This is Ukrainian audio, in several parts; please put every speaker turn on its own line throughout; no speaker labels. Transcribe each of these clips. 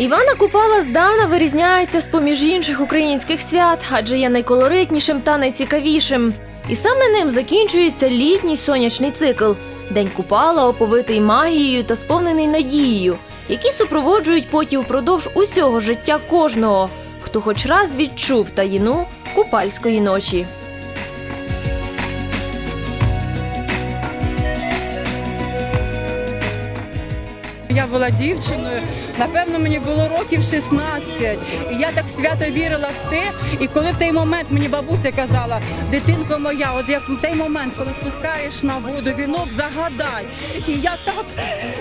Івана Купала здавна вирізняється з поміж інших українських свят, адже є найколоритнішим та найцікавішим. І саме ним закінчується літній сонячний цикл. День Купала оповитий магією та сповнений надією, які супроводжують потім впродовж усього життя кожного, хто хоч раз відчув таїну купальської ночі.
Я була дівчиною, напевно, мені було років 16. І я так свято вірила в те. І коли в той момент мені бабуся казала, дитинко моя, от як в той момент, коли спускаєш на воду вінок, загадай. І я так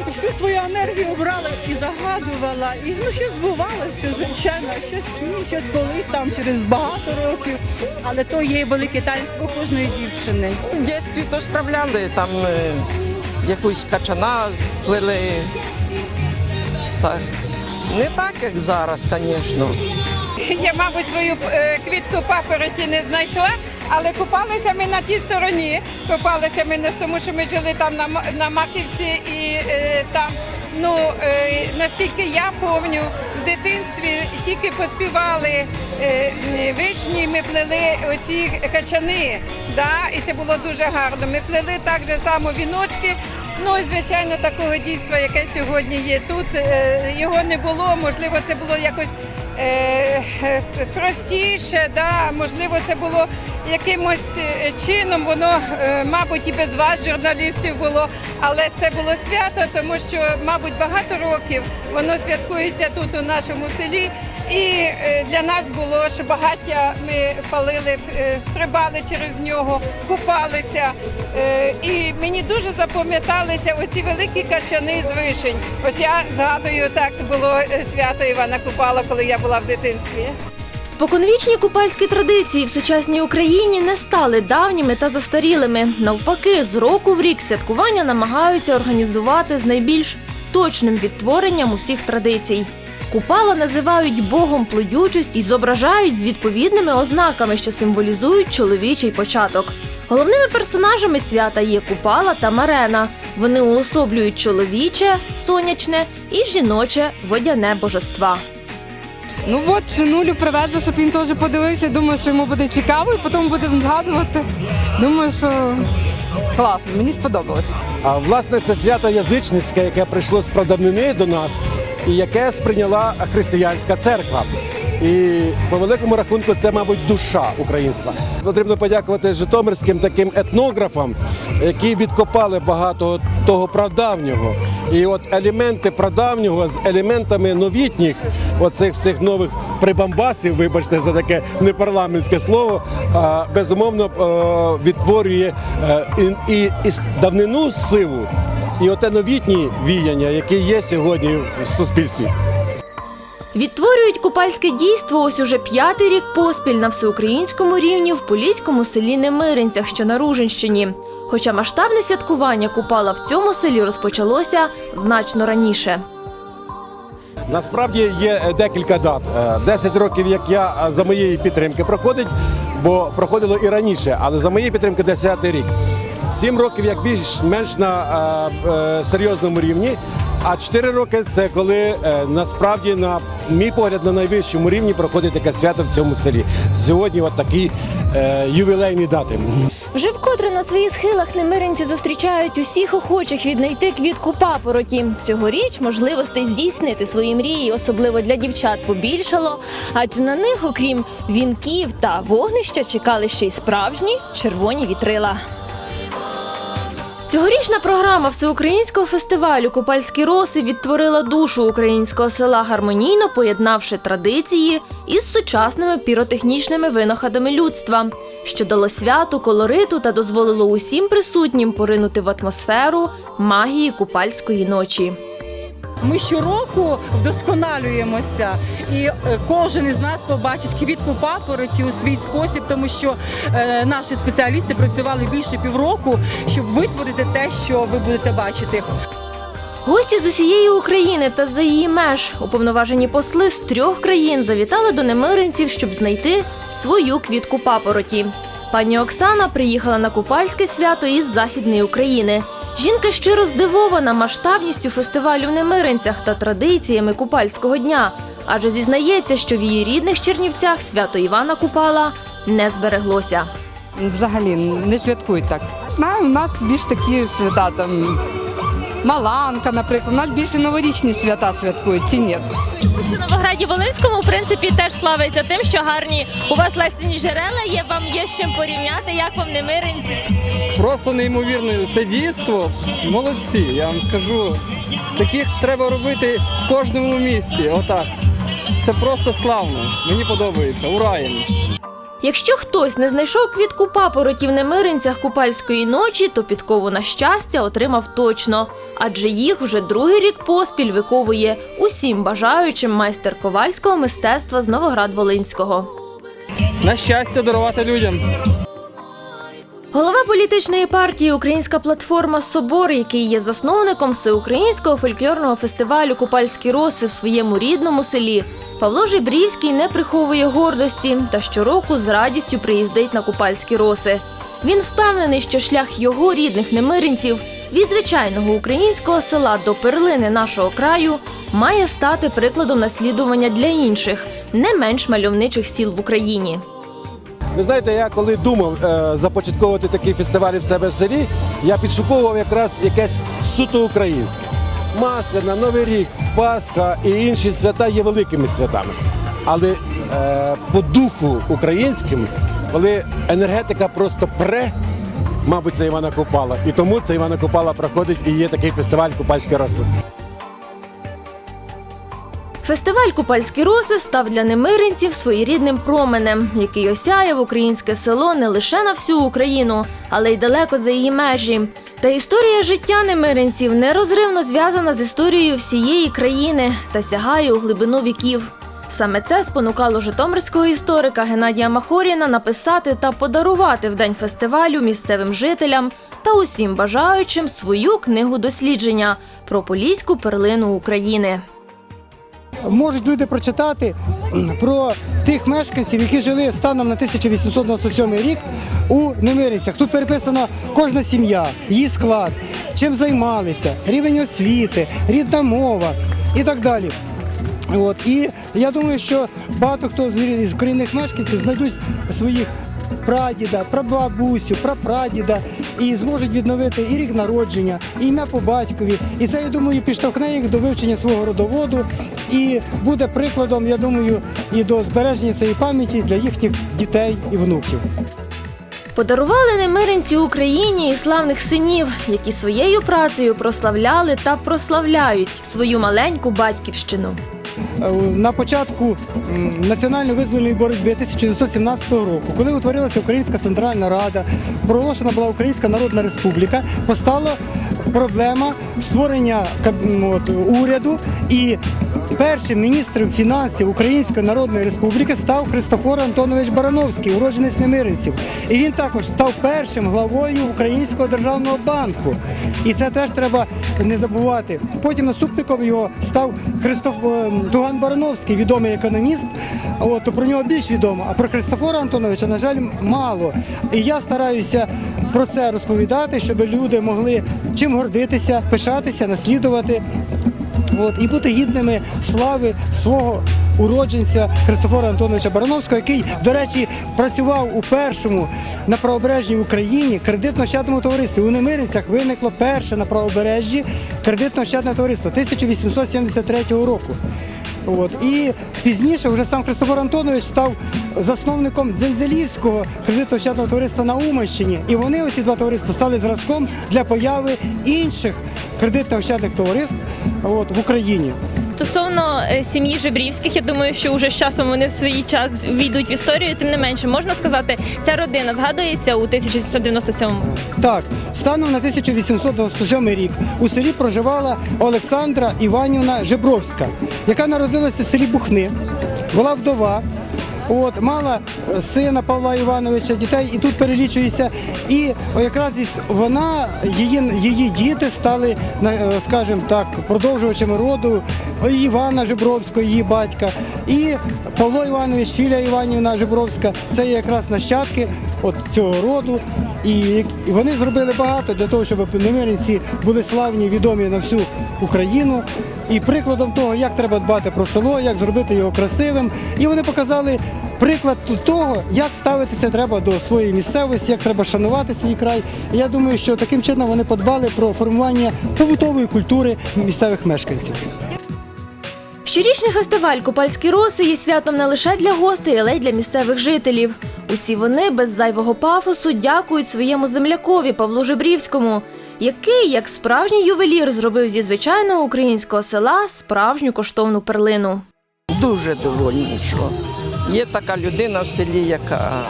всю свою енергію брала і загадувала. І ну щось збувалося, звичайно, щось ні, щось колись там через багато років. Але то є велике таїнство кожної дівчини.
В дитинстві то справляли, там е, якусь качана сплели. Так. Не так, як зараз, звісно.
Я, мабуть, свою е, квітку папороті не знайшла, але купалися ми на тій стороні. Купалися ми не тому, що ми жили там на, на Маківці і е, там. Ну е, наскільки я пам'ятаю, дитинстві тільки поспівали е, вишні, ми плели оці качани. Да? І це було дуже гарно. Ми плели так же само віночки. Ну і звичайно, такого дійства, яке сьогодні є тут, е, його не було. Можливо, це було якось простіше, да? можливо, це було якимось е, чином, воно, е, мабуть, і без вас, журналістів, було, але це було свято, тому що, мабуть, багато років воно святкується тут у нашому селі. І е, для нас було, що багаття ми палили, е, стрибали через нього, купалися. Е, І мені дуже запам'яталися оці великі качани з вишень. Ось я згадую, так було свято Івана Купала, коли я була в дитинстві.
Споконвічні купальські традиції в сучасній Україні не стали давніми та застарілими. Навпаки, з року в рік святкування намагаються організувати з найбільш точним відтворенням усіх традицій. Купала називають богом плодючості й зображають з відповідними ознаками, що символізують чоловічий початок. Головними персонажами свята є Купала та Марена. Вони уособлюють чоловіче, сонячне і жіноче водяне божества.
Ну от синулю привезли, щоб він теж подивився. Думаю, що йому буде цікаво, і потім будемо згадувати. Думаю, що класно, мені сподобалось.
А власне це свято язичницьке, яке прийшло з прадавнини до нас, і яке сприйняла християнська церква. І по великому рахунку це, мабуть, душа українства. Потрібно подякувати житомирським таким етнографам, які відкопали багато того прадавнього. І от елементи прадавнього з елементами новітніх, оцих всіх нових прибамбасів, вибачте за таке непарламентське слово, безумовно е, відтворює е, і давнину силу, і оте новітні віяння, які є сьогодні в суспільстві.
Відтворюють купальське дійство ось уже п'ятий рік поспіль на всеукраїнському рівні в поліському селі Немиринцях, що на Ружинщині. Хоча масштабне святкування купала в цьому селі розпочалося значно раніше.
Насправді є е, декілька дат. Е, 10 років, як я е, за моєї підтримки проходить, бо проходило і раніше, але за моєї підтримки 10 рік. 7 років як більш-менш на е, серйозному рівні. А 4 роки це коли е, насправді, на мій погляд, на найвищому рівні проходить таке свято в цьому селі. Сьогодні от такі е, ювілейні дати.
Вже вкотре на своїх схилах немиринці зустрічають усіх охочих віднайти квітку папороті. Цьогоріч можливостей здійснити свої мрії, особливо для дівчат, побільшало, адже на них, окрім вінків та вогнища, чекали ще й справжні червоні вітрила. Цьогорічна програма всеукраїнського фестивалю Купальські роси відтворила душу українського села гармонійно поєднавши традиції із сучасними піротехнічними винаходами людства, що дало святу колориту та дозволило усім присутнім поринути в атмосферу магії купальської ночі.
Ми щороку вдосконалюємося, і е, кожен із нас побачить квітку папороті у свій спосіб, тому що е, наші спеціалісти працювали більше півроку, щоб витворити те, що ви будете бачити.
Гості з усієї України та за її меж уповноважені посли з трьох країн завітали до немиринців, щоб знайти свою квітку папороті. Пані Оксана приїхала на купальське свято із західної України. Жінка щиро здивована масштабністю фестивалю в Немиринцях та традиціями купальського дня, адже зізнається, що в її рідних Чернівцях свято Івана Купала не збереглося.
Взагалі не святкують так. У нас більш такі свята там. Маланка, наприклад, у нас більше новорічні свята святкують, ці ні.
Що Новограді Волинському, в принципі, теж славиться тим, що гарні у вас лесені джерела є, вам є з чим порівняти, як вам Немиринці.
Просто неймовірно. Це дійство. Молодці, я вам скажу. Таких треба робити в кожному місці. Отак. Це просто славно. Мені подобається. Ура їм!
Якщо хтось не знайшов квітку папороті в Немиринцях купальської ночі, то підкову на щастя отримав точно, адже їх вже другий рік поспіль виковує усім бажаючим майстер ковальського мистецтва з Новоград-Волинського.
На щастя дарувати людям.
Голова політичної партії Українська платформа Собор, який є засновником всеукраїнського фольклорного фестивалю Купальські роси в своєму рідному селі, Павло Жибрівський не приховує гордості та щороку з радістю приїздить на Купальські роси. Він впевнений, що шлях його рідних немиринців від звичайного українського села до перлини нашого краю має стати прикладом наслідування для інших, не менш мальовничих сіл в Україні.
Ви знаєте, я коли думав е, започатковувати такі фестивалі в себе в селі, я підшуковував якраз якесь суто українське. Масляна, Новий рік, Пасха і інші свята є великими святами. Але е, по духу українським, коли енергетика просто пре, мабуть, це Івана Купала. І тому це Івана Купала проходить і є такий фестиваль Купальські роси.
Фестиваль Купальські роси став для немиринців своєрідним променем, який осяяв українське село не лише на всю Україну, але й далеко за її межі. Та історія життя немиринців нерозривно зв'язана з історією всієї країни та сягає у глибину віків. Саме це спонукало житомирського історика Геннадія Махоріна написати та подарувати в день фестивалю місцевим жителям та усім бажаючим свою книгу дослідження про поліську перлину України.
Можуть люди прочитати про тих мешканців, які жили станом на 1897 рік у Немиринцях. Тут переписана кожна сім'я, її склад, чим займалися, рівень освіти, рідна мова і так далі. От. І я думаю, що багато хто з корінних мешканців знайдуть своїх прадіда, прабабусю, прапрадіда і зможуть відновити і рік народження, і ім'я по батькові. І це, я думаю, підштовхне їх до вивчення свого родоводу і буде прикладом, я думаю, і до збереження цієї пам'яті для їхніх дітей і внуків.
Подарували немиринці Україні і славних синів, які своєю працею прославляли та прославляють свою маленьку батьківщину.
Е, на початку національно-визвольної боротьби 1917 року, коли утворилася Українська Центральна Рада, проголошена була Українська Народна Республіка, постала проблема створення уряду і першим міністром фінансів Української Народної Республіки став Христофор Антонович Барановський, уродженець Немиринців. І він також став першим главою Українського державного банку. І це теж треба не забувати. Потім наступником його став Христоф е, Дуган Барановський, відомий економіст. От, про нього більш відомо. А про Христофора Антоновича, на жаль, мало. І я стараюся про це розповідати, щоб люди могли чим гордитися, пишатися, наслідувати. От, і бути гідними слави свого уродженця Христофора Антоновича Барановського, який, до речі, працював у першому на правобережній Україні кредитно-щадному товаристві. У Немиринцях виникло перше на правобережжі кредитно-щадне товариство 1873 року. От. І пізніше вже сам Христофор Антонович став засновником Дзензелівського кредитно-щадного товариства на Уманщині. І вони, оці два товариства, стали зразком для появи інших кредитно-ощадних товариств от, в Україні.
Стосовно е, сім'ї Жебрівських, я думаю, що вже з часом вони в свій час війдуть в історію. Тим не менше, можна сказати, ця родина згадується у 1897
Так, станом на 1897 рік у селі проживала Олександра Іванівна Жебровська, яка народилася в селі Бухни, була вдова. От, мала сина Павла Івановича, дітей, і тут перелічується. І якраз вона, її, її діти стали, е, скажімо так, продовжувачами роду Івана Жебровського, її батька, і Павло Іванович, Філя Іванівна Жебровська. Це якраз нащадки от цього роду. І вони зробили багато для того, щоб немиринці були славні, відомі на всю Україну. І прикладом того, як треба дбати про село, як зробити його красивим. І вони показали приклад того, як ставитися треба до своєї місцевості, як треба шанувати свій край. І я думаю, що таким чином вони подбали про формування побутової культури місцевих мешканців.
Щорічний фестиваль Купальські роси є святом не лише для гостей, але й для місцевих жителів. Усі вони без зайвого пафосу дякують своєму землякові Павлу Жебрівському, який, як справжній ювелір, зробив зі звичайного українського села справжню коштовну перлину.
Дуже довольні, що є така людина в селі, яка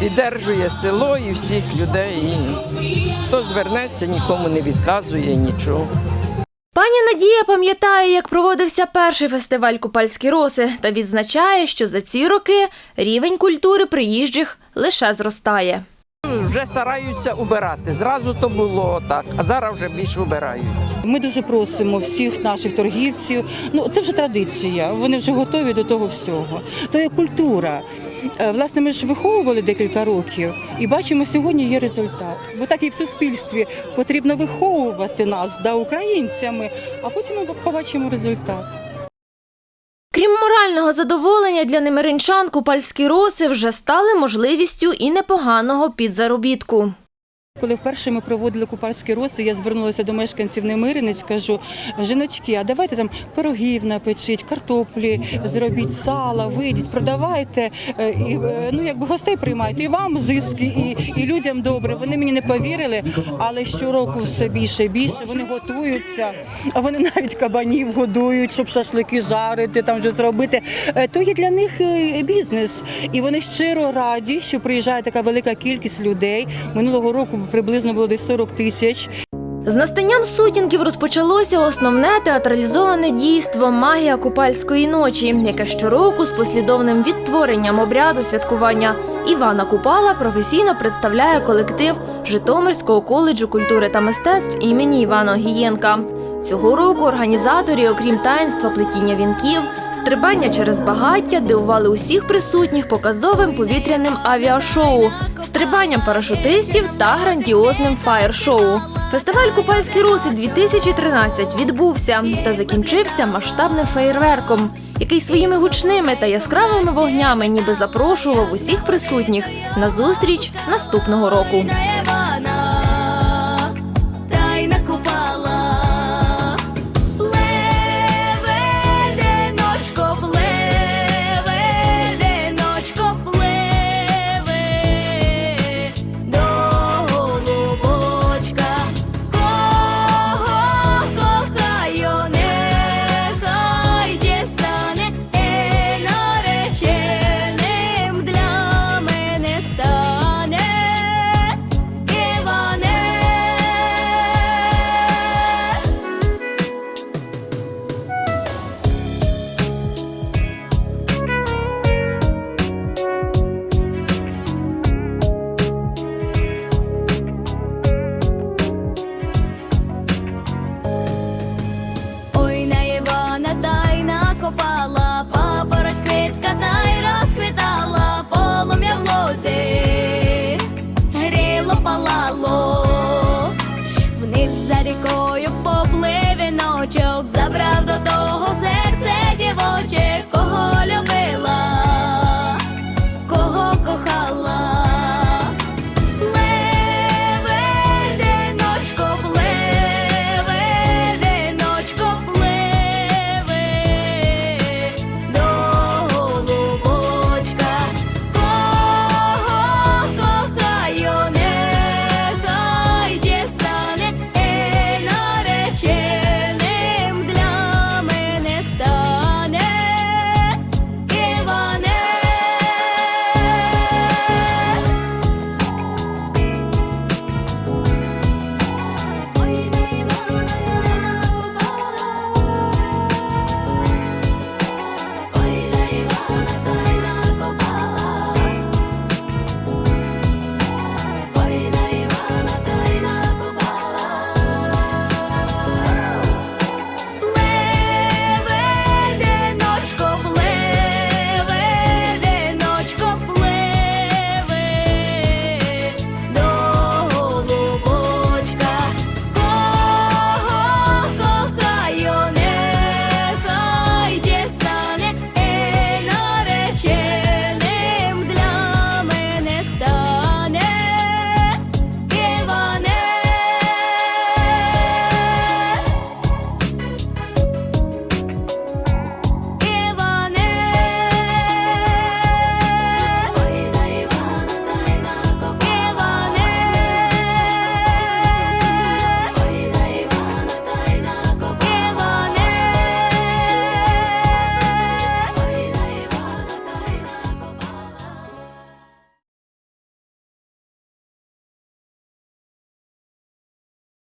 піддержує село і всіх людей. І хто звернеться, нікому не відказує нічого.
Пані Надія пам'ятає, як проводився перший фестиваль Купальські роси та відзначає, що за ці роки рівень культури приїжджих лише зростає.
Вже стараються убирати. Зразу то було так, а зараз вже більше убирають.
Ми дуже просимо всіх наших торгівців. Ну це вже традиція. Вони вже готові до того всього. То є культура. Е, Власне, ми ж виховували декілька років і бачимо, сьогодні є результат. Бо так і в суспільстві потрібно виховувати нас да, українцями, а потім ми побачимо результат.
Крім задоволення для немиринчан, купальські роси вже стали можливістю і непоганого підзаробітку.
Коли вперше ми проводили купальські роси, я звернулася до мешканців Немиринець, кажу, жіночки, а давайте там пирогів напечіть, картоплі зробіть, сала, вийдіть, продавайте, е, і, е, ну якби гостей приймайте, і вам зиски, і, і людям добре. Вони мені не повірили, але щороку все більше і більше. Вони готуються, а вони навіть кабанів годують, щоб шашлики жарити, там щось робити. Е, То є для них бізнес. І вони щиро раді, що приїжджає така велика кількість людей. Минулого року приблизно було десь 40 тисяч.
З настанням сутінків розпочалося основне театралізоване дійство магія купальської ночі, яке щороку з послідовним відтворенням обряду святкування Івана Купала професійно представляє колектив Житомирського коледжу культури та мистецтв імені Івана Гієнка. Цього року організаторі, окрім таїнства плетіння вінків, стрибання через багаття, дивували усіх присутніх показовим повітряним авіашоу, стрибанням парашутистів та грандіозним фаєр-шоу. Фестиваль Купальські роси 2013 відбувся та закінчився масштабним феєрверком, який своїми гучними та яскравими вогнями ніби запрошував усіх присутніх на зустріч наступного року.
рукою попливе ночок, забрав до того землю.